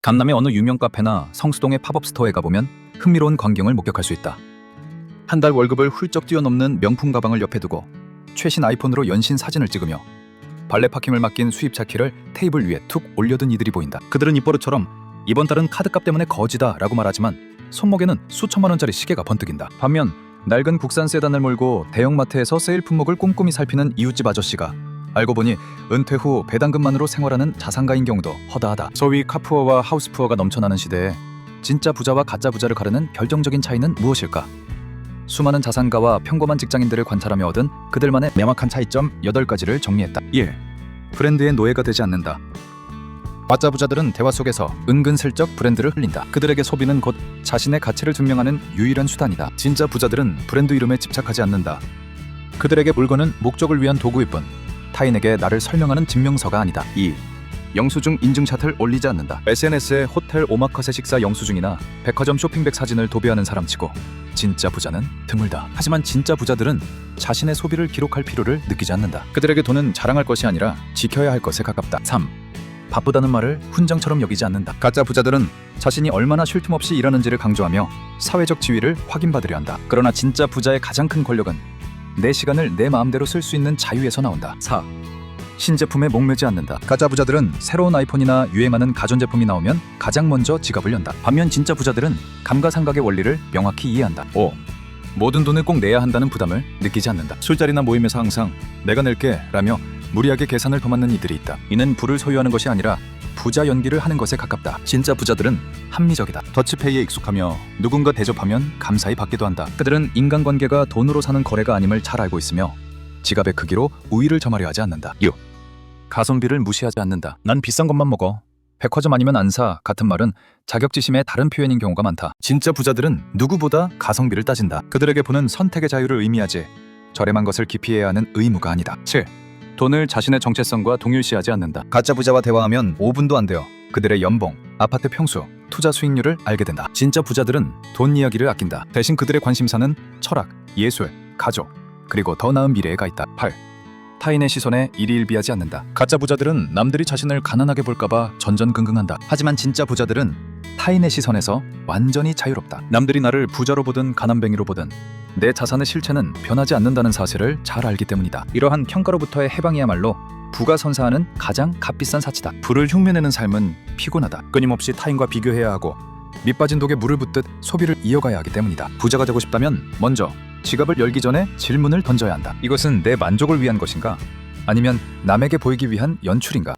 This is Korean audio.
강남의 어느 유명 카페나 성수동의 팝업 스토어에 가보면 흥미로운 광경을 목격할 수 있다. 한 달 월급을 훌쩍 뛰어넘는 명품 가방을 옆에 두고 최신 아이폰으로 연신 사진을 찍으며 발레 파킹을 맡긴 수입차 키를 테이블 위에 툭 올려둔 이들이 보인다. 그들은 입버릇처럼 이번 달은 카드값 때문에 거지다라고 말하지만 손목에는 수천만 원짜리 시계가 번뜩인다. 반면 낡은 국산 세단을 몰고 대형마트에서 세일 품목을 꼼꼼히 살피는 이웃집 아저씨가 알고 보니 은퇴 후 배당금만으로 생활하는 자산가인 경우도 허다하다. 소위 카푸어와 하우스푸어가 넘쳐나는 시대에 진짜 부자와 가짜 부자를 가르는 결정적인 차이는 무엇일까? 수많은 자산가와 평범한 직장인들을 관찰하며 얻은 그들만의 명확한 차이점 8가지를 정리했다. 1. 브랜드의 노예가 되지 않는다. 가짜 부자들은 대화 속에서 은근슬쩍 브랜드를 흘린다. 그들에게 소비는 곧 자신의 가치를 증명하는 유일한 수단이다. 진짜 부자들은 브랜드 이름에 집착하지 않는다. 그들에게 물건은 목적을 위한 도구일 뿐 타인에게 나를 설명하는 증명서가 아니다. 2. 영수증 인증샷을 올리지 않는다. SNS에 호텔 오마카세 식사 영수증이나 백화점 쇼핑백 사진을 도배하는 사람치고 진짜 부자는 드물다. 하지만 진짜 부자들은 자신의 소비를 기록할 필요를 느끼지 않는다. 그들에게 돈은 자랑할 것이 아니라 지켜야 할 것에 가깝다. 3. 바쁘다는 말을 훈장처럼 여기지 않는다. 가짜 부자들은 자신이 얼마나 쉴 틈 없이 일하는지를 강조하며 사회적 지위를 확인받으려 한다. 그러나 진짜 부자의 가장 큰 권력은 내 시간을 내 마음대로 쓸 수 있는 자유에서 나온다. 4. 신제품에 목매지 않는다. 가짜 부자들은 새로운 아이폰이나 유행하는 가전제품이 나오면 가장 먼저 지갑을 연다. 반면 진짜 부자들은 감가상각의 원리를 명확히 이해한다. 5. 모든 돈을 꼭 내야 한다는 부담을 느끼지 않는다. 술자리나 모임에서 항상 내가 낼게 라며 무리하게 계산을 도맡는 이들이 있다. 이는 부를 소유하는 것이 아니라 부자 연기를 하는 것에 가깝다. 진짜 부자들은 합리적이다. 더치페이에 익숙하며 누군가 대접하면 감사히 받기도 한다. 그들은 인간관계가 돈으로 사는 거래가 아님을 잘 알고 있으며 지갑의 크기로 우위를 점하려 하지 않는다. 6. 가성비를 무시하지 않는다. 난 비싼 것만 먹어. 백화점 아니면 안 사 같은 말은 자격지심의 다른 표현인 경우가 많다. 진짜 부자들은 누구보다 가성비를 따진다. 그들에게 보는 선택의 자유를 의미하지 저렴한 것을 기피해야 하는 의무가 아니다. 7. 돈을 자신의 정체성과 동일시하지 않는다. 가짜 부자와 대화하면 5분도 안 돼요. 그들의 연봉, 아파트 평수, 투자 수익률을 알게 된다. 진짜 부자들은 돈 이야기를 아낀다. 대신 그들의 관심사는 철학, 예술, 가족, 그리고 더 나은 미래에 가 있다. 8. 타인의 시선에 일희일비하지 않는다. 가짜 부자들은 남들이 자신을 가난하게 볼까봐 전전긍긍한다. 하지만 진짜 부자들은 타인의 시선에서 완전히 자유롭다. 남들이 나를 부자로 보든 가난뱅이로 보든 내 자산의 실체는 변하지 않는다는 사실을 잘 알기 때문이다. 이러한 평가로부터의 해방이야말로 부가 선사하는 가장 값비싼 사치다. 불을 흉내내는 삶은 피곤하다. 끊임없이 타인과 비교해야 하고 밑빠진 독에 물을 붓듯 소비를 이어가야 하기 때문이다. 부자가 되고 싶다면 먼저 지갑을 열기 전에 질문을 던져야 한다. 이것은 내 만족을 위한 것인가? 아니면 남에게 보이기 위한 연출인가?